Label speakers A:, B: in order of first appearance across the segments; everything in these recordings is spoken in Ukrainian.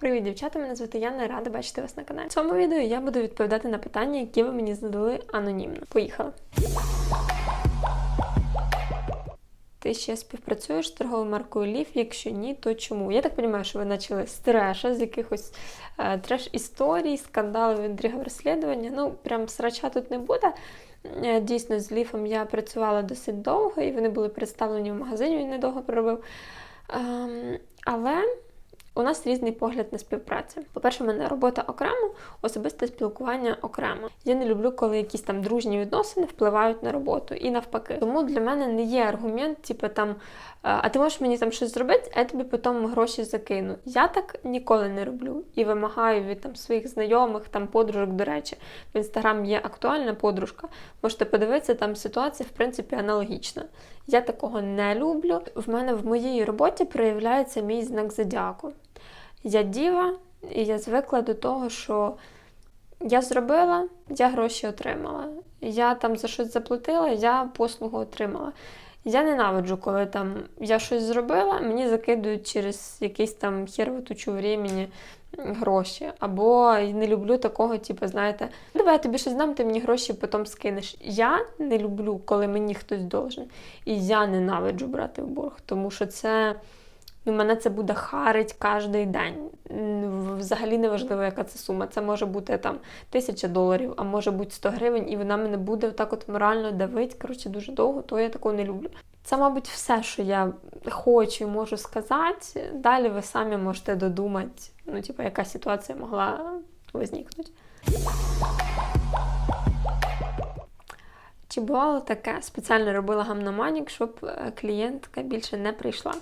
A: Привіт, дівчата! Мене звати Яна, рада бачити вас на каналі. В цьому відео я буду відповідати на питання, які ви мені задали анонімно. Поїхали! Ти ще співпрацюєш з торговою маркою Лів? Якщо ні, то чому? Я так розумію, що ви почали з треша, з якихось е, треш-історій, скандалів, інтригів розслідування. Ну, прям срача тут не буде. Е, Дійсно, з Ліфом я працювала досить довго, і вони були представлені в магазині, він недовго проробив. Ем, але у нас різний погляд на співпрацю. По-перше, в мене робота окремо, особисте спілкування окремо. Я не люблю, коли якісь там дружні відносини впливають на роботу і навпаки. Тому для мене не є аргумент, типу там, а ти можеш мені там щось зробити, а я тобі потім гроші закину. Я так ніколи не роблю і вимагаю від там своїх знайомих, там подружок, до речі, в інстаграм є актуальна подружка. Можете подивитися, там ситуація в принципі аналогічна. Я такого не люблю. В мене в моїй роботі проявляється мій знак зодіаку. Я діва, і я звикла до того, що я зробила, я гроші отримала. Я там за щось заплатила, я послугу отримала. Я ненавиджу, коли там я щось зробила, мені закидують через якийсь там херву тучу гроші. Або не люблю такого, типу, знаєте, давай я тобі щось дам, ти мені гроші потім скинеш. Я не люблю, коли мені хтось должен. І я ненавиджу брати в борг, тому що це. Ну, мене це буде харить кожен день. Взагалі не важливо, яка це сума. Це може бути там тисяча доларів, а може бути 100 гривень, і вона мене буде так от морально давити, коротше, дуже довго, то я такого не люблю. Це, мабуть, все, що я хочу і можу сказати. Далі ви самі можете додумати, ну, типу, яка ситуація могла возникнути. Чи бувало таке? Спеціально робила гамноманік, щоб е, клієнтка більше не прийшла.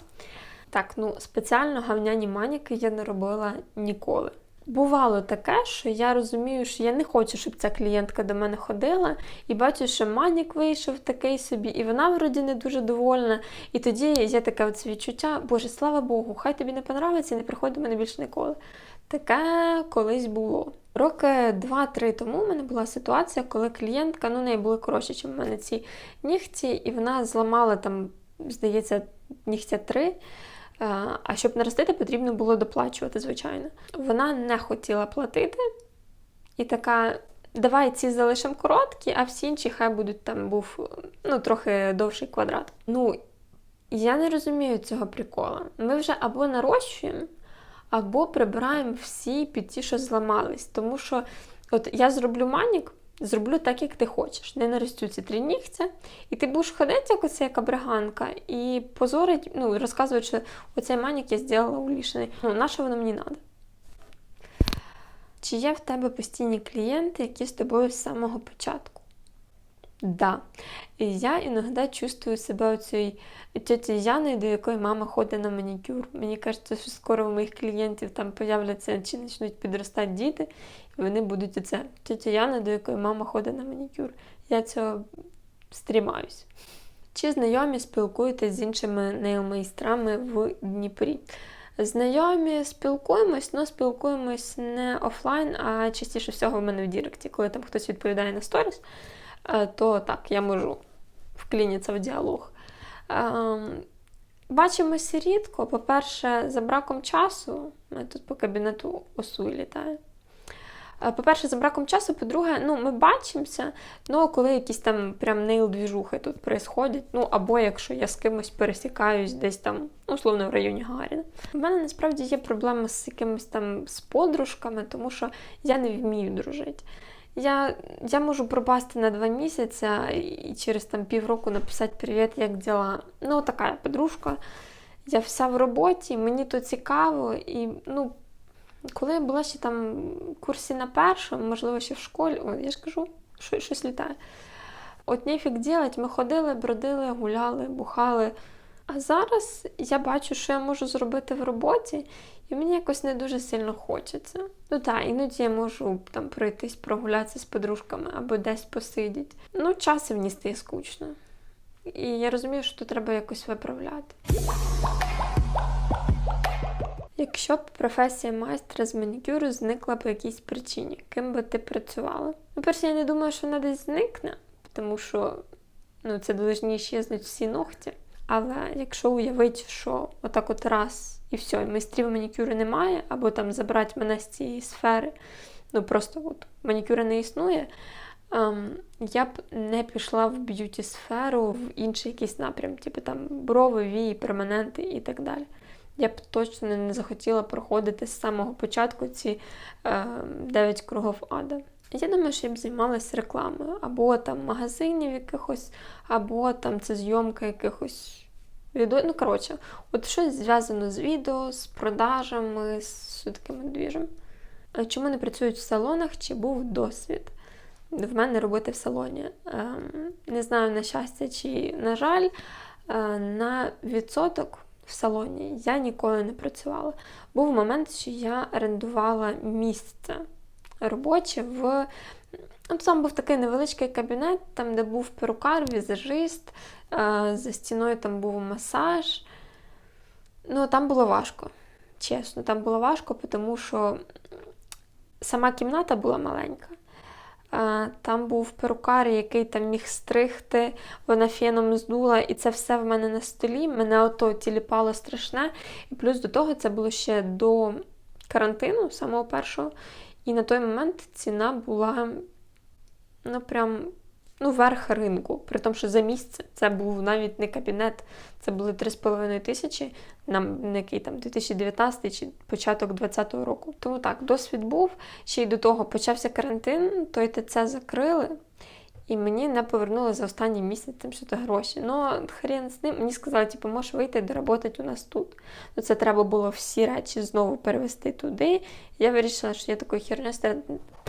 A: Так, ну спеціально гавняні маніки я не робила ніколи. Бувало таке, що я розумію, що я не хочу, щоб ця клієнтка до мене ходила, і бачу, що манік вийшов такий собі, і вона вроді не дуже довольна. І тоді є таке от відчуття, Боже, слава Богу, хай тобі не подобається і не приходь до мене більше ніколи. Таке колись було. Роки два-три тому в мене була ситуація, коли клієнтка, ну, неї були коротше, ніж в мене ці нігті, і вона зламала там, здається, нігтя три. А щоб наростити, потрібно було доплачувати, звичайно. Вона не хотіла платити і така. Давай ці залишимо короткі, а всі інші хай будуть там був ну, трохи довший квадрат. Ну, я не розумію цього прикола. Ми вже або нарощуємо, або прибираємо всі під ті, що зламались. Тому що от я зроблю манік, зроблю так, як ти хочеш. Не наростю ці три нігця, і ти будеш ходити, як оце як бриганка, і позорить, ну, розказувати, що оцей манік я зробила улішений. Ну, на що воно мені треба? Чи є в тебе постійні клієнти, які з тобою з самого початку? Да. І я іноді чувствую себе оцією тьоті Яною, до якої мама ходить на манікюр. Мені кажеться, що скоро у моїх клієнтів там появляться чи почнуть підростати діти, і вони будуть оце тьотя Яна, до якої мама ходить на манікюр. Я цього стрімаюсь. Чи знайомі спілкуєтесь з іншими нейл-майстрами в Дніпрі? Знайомі спілкуємось, але спілкуємось не офлайн, а частіше всього в мене в Діректі, коли там хтось відповідає на сторіс. Е, то так, я можу вклінитися в діалог. Ем, бачимося рідко. По-перше, за браком часу, ми тут по кабінету осу літає. Е, по-перше, за браком часу, по-друге, ну, ми бачимося, ну, коли якісь там прям нейл-двіжухи тут происходять, ну, або якщо я з кимось пересікаюсь десь там, условно, в районі Гагаріна. У мене насправді є проблема з якимись там з подружками, тому що я не вмію дружити. Я я можу пропасти на два місяці і через там півроку написати Привіт, як діла. Ну, така подружка. Я вся в роботі, мені то цікаво. І ну, коли я була ще там в курсі на першому, можливо, ще в школі, о, я ж кажу, що щось літає. От ніфік ділять, ми ходили, бродили, гуляли, бухали. А зараз я бачу, що я можу зробити в роботі, і мені якось не дуже сильно хочеться. Ну так, іноді я можу там пройтись, прогулятися з подружками або десь посидіти. Ну, часом мені стає скучно. І я розумію, що тут треба якось виправляти. Якщо б професія майстра з манікюру зникла по якійсь причині, ким би ти працювала? Ну, перше, я не думаю, що вона десь зникне, тому що ну, це повинні щезнуть всі ногті. Але якщо уявити, що отак от раз і все, і майстрів манікюру немає, або там забрати мене з цієї сфери, ну просто от манікюра не існує, ем, я б не пішла в б'юті сферу в інший якийсь напрям, типу там брови, вії, перманенти і так далі. Я б точно не захотіла проходити з самого початку ці е, 9 кругов ада. Я думаю, що я б займалася рекламою, або там магазинів якихось, або там це зйомка якихось відео. Ну, коротше, от щось зв'язано з відео, з продажами, з такими двіжем. Чому не працюють в салонах, чи був досвід в мене робити в салоні? Ем, не знаю, на щастя, чи, на жаль, е, на відсоток в салоні я ніколи не працювала. Був момент, що я орендувала місце робоче в. Ну, Там був такий невеличкий кабінет, там, де був перукар, візажист, за стіною там був масаж. Ну, там було важко. Чесно, там було важко, тому що сама кімната була маленька. Там був перукар, який там міг стригти, вона феном здула, і це все в мене на столі. Мене ото тіліпало страшне. І плюс до того це було ще до карантину, самого першого. І на той момент ціна була ну, прям ну, верх ринку. При тому, що за місце це був навіть не кабінет, це були 3,5 тисячі, на який там 2019 чи початок 2020 року. Тому так, досвід був. Ще й до того почався карантин, той це закрили. І мені не повернули за останній місяць там що то гроші. Ну, хрен з ним. Мені сказали, типу, можеш вийти доработати у нас тут. Ну, Це треба було всі речі знову перевести туди. Я вирішила, що я такою страдати.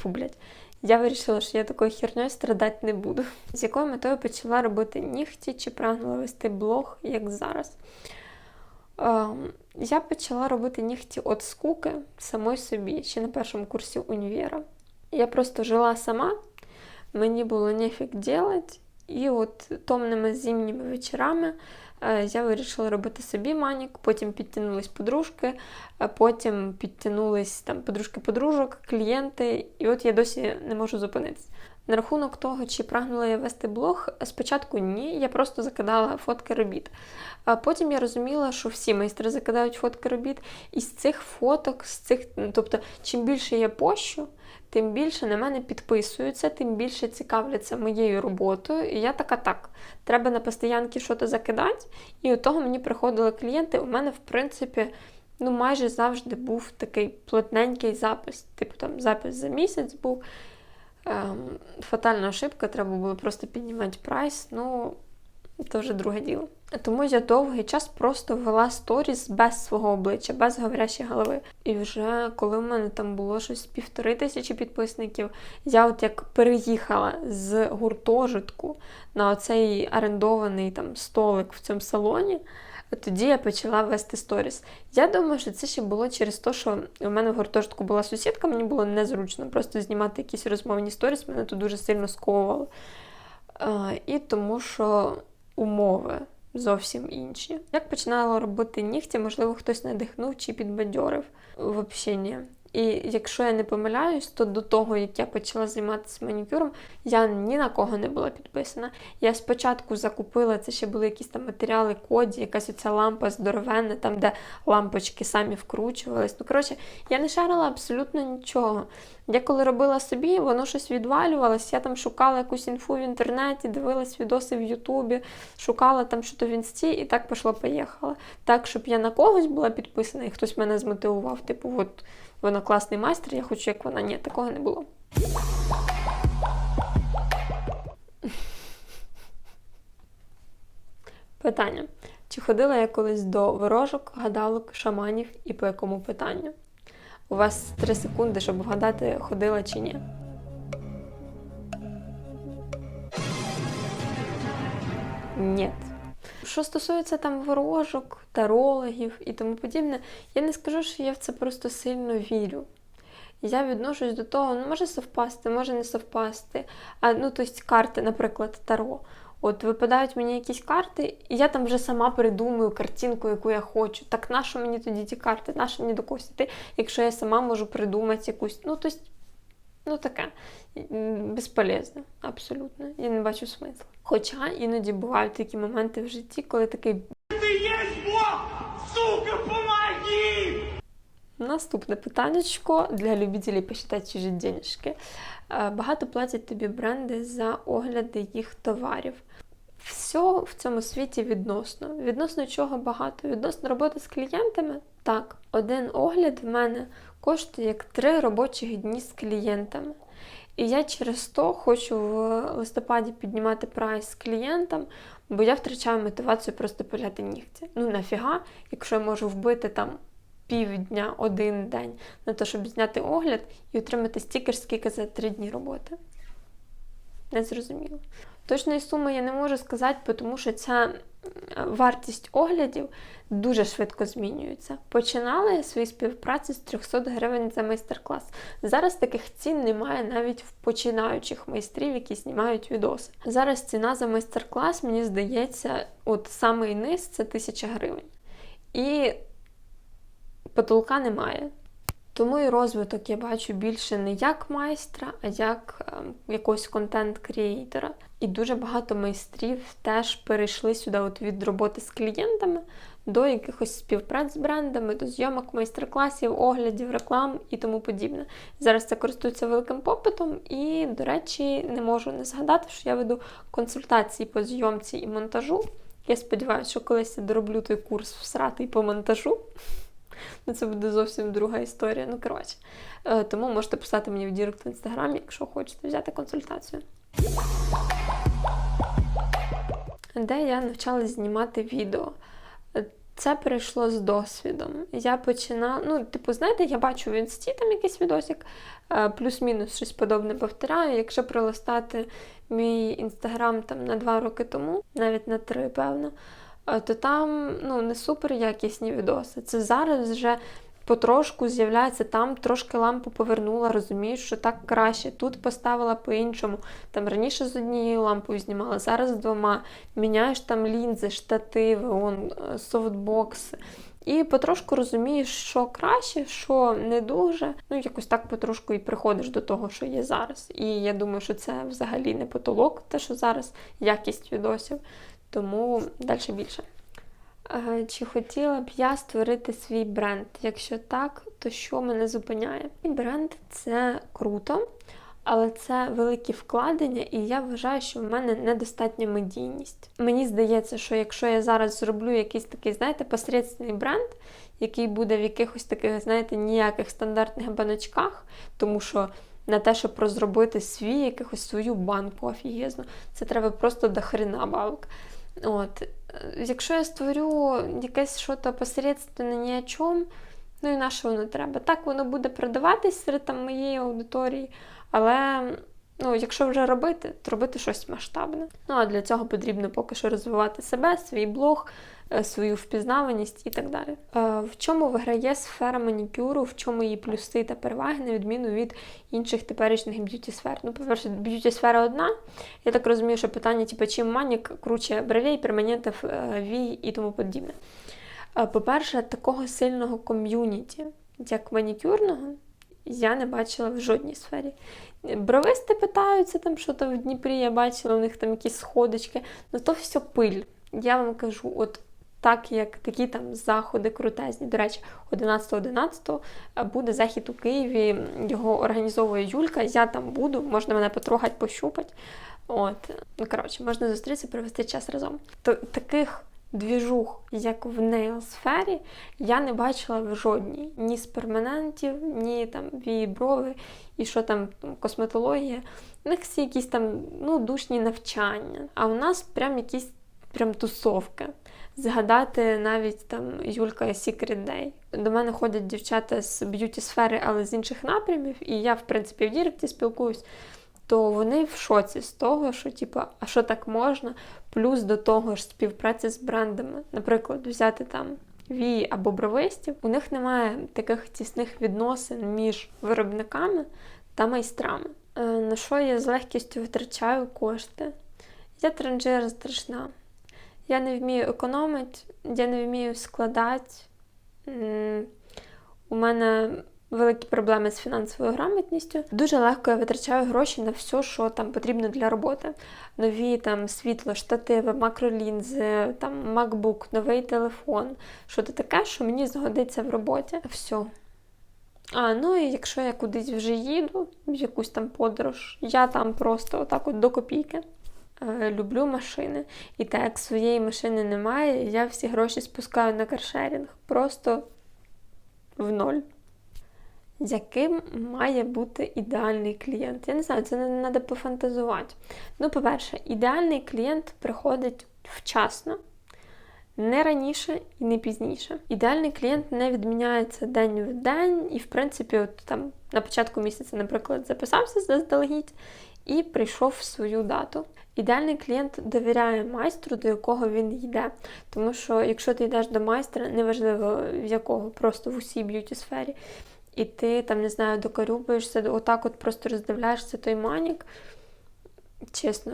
A: Блядь. Я вирішила, що я такою хернею страдати не буду. З якою метою почала робити нігті чи прагнула вести блог, як зараз. Ем, я почала робити нігті от скуки самой собі, ще на першому курсі універа. Я просто жила сама мені було нефік делать. І от томними зимніми вечорами е, я вирішила робити собі манік, потім підтягнулись подружки, потім підтягнулись там подружки-подружок, клієнти, і от я досі не можу зупинитися. На рахунок того, чи прагнула я вести блог, спочатку ні, я просто закидала фотки робіт. А потім я розуміла, що всі майстри закидають фотки робіт, і з цих фоток, з цих, тобто, чим більше я пощу, тим більше на мене підписуються, тим більше цікавляться моєю роботою. І я така так, треба на постоянки щось закидати. І у того мені приходили клієнти. У мене, в принципі, ну майже завжди був такий плотненький запис. Типу там запис за місяць був. Ем, Фатальна ошибка, треба було просто піднімати прайс. Ну, це вже друге діло. Тому я довгий час просто вела сторіс без свого обличчя, без говорящої голови. І вже коли в мене там було щось півтори тисячі підписників, я от як переїхала з гуртожитку на оцей орендований там столик в цьому салоні. Тоді я почала вести сторіс. Я думаю, що це ще було через те, що у мене в гуртожитку була сусідка, мені було незручно просто знімати якісь розмовні сторіс, мене тут дуже сильно сковувало. І тому що умови зовсім інші. Як починала робити нігті, можливо, хтось надихнув чи підбадьорив в общенні. І якщо я не помиляюсь, то до того, як я почала займатися манікюром, я ні на кого не була підписана. Я спочатку закупила, це ще були якісь там матеріали, коді, якась оця лампа здоровенна, там, де лампочки самі вкручувались. Ну, коротше, я не шарила абсолютно нічого. Я коли робила собі, воно щось відвалювалось. Я там шукала якусь інфу в інтернеті, дивилась відоси в Ютубі, шукала там що то в інсті, і так пішло-поїхала. Так, щоб я на когось була підписана, і хтось мене змотивував, типу, от вона класний майстер, я хочу, як вона. Ні, такого не було. Питання. Чи ходила я колись до ворожок, гадалок, шаманів і по якому питанню? У вас 3 секунди, щоб вгадати, ходила чи ні. Ні. Що стосується там ворожок, тарологів і тому подібне, я не скажу, що я в це просто сильно вірю. Я відношусь до того, ну може совпасти, може не совпасти. А ну, тобто карти, наприклад, таро. От випадають мені якісь карти, і я там вже сама придумую картинку, яку я хочу. Так нащо мені тоді ті карти? Нащо мені до когось якщо я сама можу придумати якусь. Ну, тобто, Ну, таке безполезне, абсолютно. Я не бачу смислу. Хоча іноді бувають такі моменти в житті, коли такий
B: Ты есть Бог! Сука, помоги!
A: Наступне питаннячко для любителів посчитати чужі денежки. Е, Багато платять тобі бренди за огляди їх товарів. Все в цьому світі відносно. Відносно чого багато? Відносно роботи з клієнтами? Так, один огляд в мене коштує як три робочих дні з клієнтами. І я через то хочу в листопаді піднімати прайс з клієнтам, бо я втрачаю мотивацію просто пиляти нігті. Ну нафіга, якщо я можу вбити там півдня, один день на те, щоб зняти огляд і отримати стільки ж, скільки за три дні роботи. Не зрозуміло. Точної суми я не можу сказати, тому що ця вартість оглядів дуже швидко змінюється. Починала я свої співпраці з 300 гривень за майстер-клас. Зараз таких цін немає навіть в починаючих майстрів, які знімають відоси. Зараз ціна за майстер-клас, мені здається, от самий низ це 1000 гривень. І потолка немає. Тому і розвиток я бачу більше не як майстра, а як ем, якогось контент-крієйтора. І дуже багато майстрів теж перейшли сюди от від роботи з клієнтами до якихось співпраць з брендами, до зйомок майстер-класів, оглядів, реклам і тому подібне. Зараз це користується великим попитом, і, до речі, не можу не згадати, що я веду консультації по зйомці і монтажу. Я сподіваюся, що колись я дороблю той курс всратий по монтажу. Ну, це буде зовсім друга історія. Ну, коротше. Е, Тому можете писати мені в Дірект в інстаграмі, якщо хочете взяти консультацію. Де я навчалась знімати відео. Е, Це прийшло з досвідом. Я починала, ну, типу, знаєте, я бачу в інсті там якийсь відосик, е, плюс-мінус щось подобне повторяю. Якщо пролистати мій інстаграм там на два роки тому, навіть на три, певно, то там ну, не супер якісні відоси. Це зараз вже потрошку з'являється, там трошки лампу повернула, розумієш, що так краще. Тут поставила по-іншому. Там раніше з однією лампою знімала, зараз з двома. Міняєш там лінзи, штативи, он, е, софтбокси. І потрошку розумієш, що краще, що не дуже. Ну, якось так потрошку і приходиш до того, що є зараз. І я думаю, що це взагалі не потолок, те, що зараз якість відосів. Тому далі більше. Е, Чи хотіла б я створити свій бренд? Якщо так, то що мене зупиняє? Мій бренд це круто, але це великі вкладення, і я вважаю, що в мене недостатня медійність. Мені здається, що якщо я зараз зроблю якийсь такий, знаєте, посередственний бренд, який буде в якихось таких, знаєте, ніяких стандартних баночках, тому що на те, щоб розробити свій якихось свою банку офігезну, це треба просто до хрена бабок. От. Якщо я створю якесь щось посередственне ні о чому, ну і на що воно треба? Так воно буде продаватись серед там, моєї аудиторії, але ну, якщо вже робити, то робити щось масштабне. Ну а для цього потрібно поки що розвивати себе, свій блог, свою впізнаваність і так далі. Е, В чому виграє сфера манікюру, в чому її плюси та переваги, на відміну від інших теперішніх б'юті-сфер? Ну, по-перше, б'юті-сфера одна. Я так розумію, що питання, типу, чим манік круче бровей, перманентів, е, вій і тому подібне. Е, По-перше, такого сильного ком'юніті, як манікюрного, я не бачила в жодній сфері. Бровисти питаються, там що то в Дніпрі я бачила, у них там якісь сходочки, ну то все пиль. Я вам кажу, от так як такі там заходи крутезні. До речі, 11.11 буде захід у Києві, його організовує Юлька, я там буду, можна мене потрогати, пощупати. От, ну коротше, можна зустрітися, провести час разом. То таких двіжух, як в нейл-сфері, я не бачила в жодній. Ні з перманентів, ні там вії-брови, і що там косметологія. У них всі якісь там ну, душні навчання. А у нас прям якісь прям тусовки. Згадати навіть там Юлька Secret Day. До мене ходять дівчата з б'юті-сфери, але з інших напрямів, і я, в принципі, в Діректі спілкуюсь то вони в шоці з того, що типу, а що так можна? Плюс до того ж співпраця з брендами. Наприклад, взяти там вії або бровистів, у них немає таких тісних відносин між виробниками та майстрами. Е, На що я з легкістю витрачаю кошти? Я транжира страшна. Я не вмію економити, я не вмію складати. У мене великі проблеми з фінансовою грамотністю. Дуже легко я витрачаю гроші на все, що там потрібно для роботи. Нові там світло, штативи, макролінзи, там MacBook, новий телефон. Що то таке, що мені згодиться в роботі. Все. А, ну і якщо я кудись вже їду, в якусь там подорож, я там просто отак от до копійки. Е, Люблю машини. І так як своєї машини немає, я всі гроші спускаю на каршерінг. Просто в ноль. Яким має бути ідеальний клієнт? Я не знаю, це не треба пофантазувати. Ну, по-перше, ідеальний клієнт приходить вчасно, не раніше і не пізніше. Ідеальний клієнт не відміняється день в день, і, в принципі, от там на початку місяця, наприклад, записався заздалегідь і прийшов в свою дату. Ідеальний клієнт довіряє майстру, до якого він йде. Тому що якщо ти йдеш до майстра, неважливо в якого, просто в усій б'юті сфері, і ти там, не знаю, докорюбуєшся, отак от просто роздивляєшся той манік. Чесно,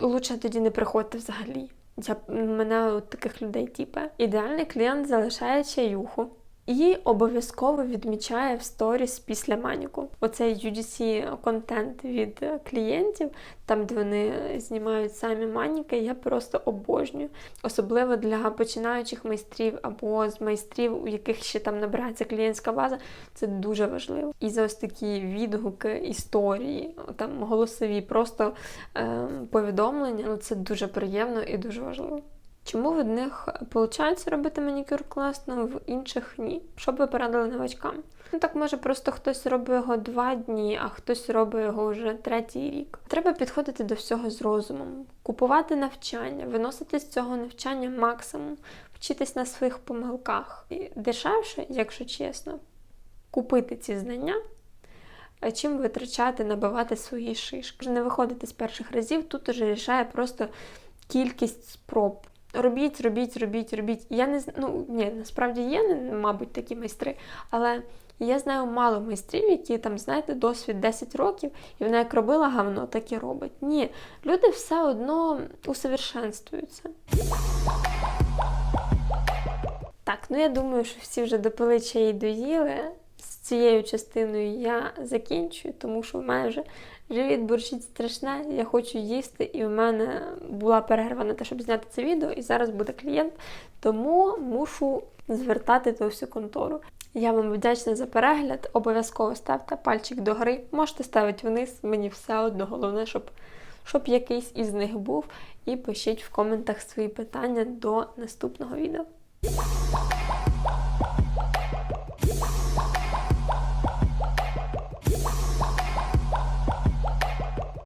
A: лучше тоді не приходьте взагалі. Я, мене от таких людей тіпе. Ідеальний клієнт залишає чаюху і обов'язково відмічає в сторіс після маніку. Оцей UGC контент від клієнтів, там де вони знімають самі маніки, я просто обожнюю. Особливо для починаючих майстрів або з майстрів, у яких ще там набирається клієнтська база, це дуже важливо. І за ось такі відгуки, історії, там голосові, просто е, повідомлення, ну це дуже приємно і дуже важливо. Чому в одних виходить робити манікюр класно, в інших ні? Що б ви порадили новачкам? Ну так може просто хтось робить його два дні, а хтось робить його вже третій рік. Треба підходити до всього з розумом, купувати навчання, виносити з цього навчання максимум, вчитись на своїх помилках. І дешевше, якщо чесно, купити ці знання. Чим витрачати, набивати свої шишки. Не виходити з перших разів, тут уже рішає просто кількість спроб. Робіть, робіть, робіть, робіть. Я не ну ні, насправді є, мабуть, такі майстри, але я знаю мало майстрів, які там, знаєте, досвід 10 років, і вона як робила гавно, так і робить. Ні, люди все одно усовершенствуються. Так, ну я думаю, що всі вже допили чай і доїли. Цією частиною я закінчую, тому що в мене вже живіт бурчить страшне, я хочу їсти, і в мене була перерва на те, щоб зняти це відео, і зараз буде клієнт, тому мушу звертати ту всю контору. Я вам вдячна за перегляд. Обов'язково ставте пальчик до гри. Можете ставити вниз, мені все одно. Головне, щоб, щоб якийсь із них був. І пишіть в коментах свої питання до наступного відео.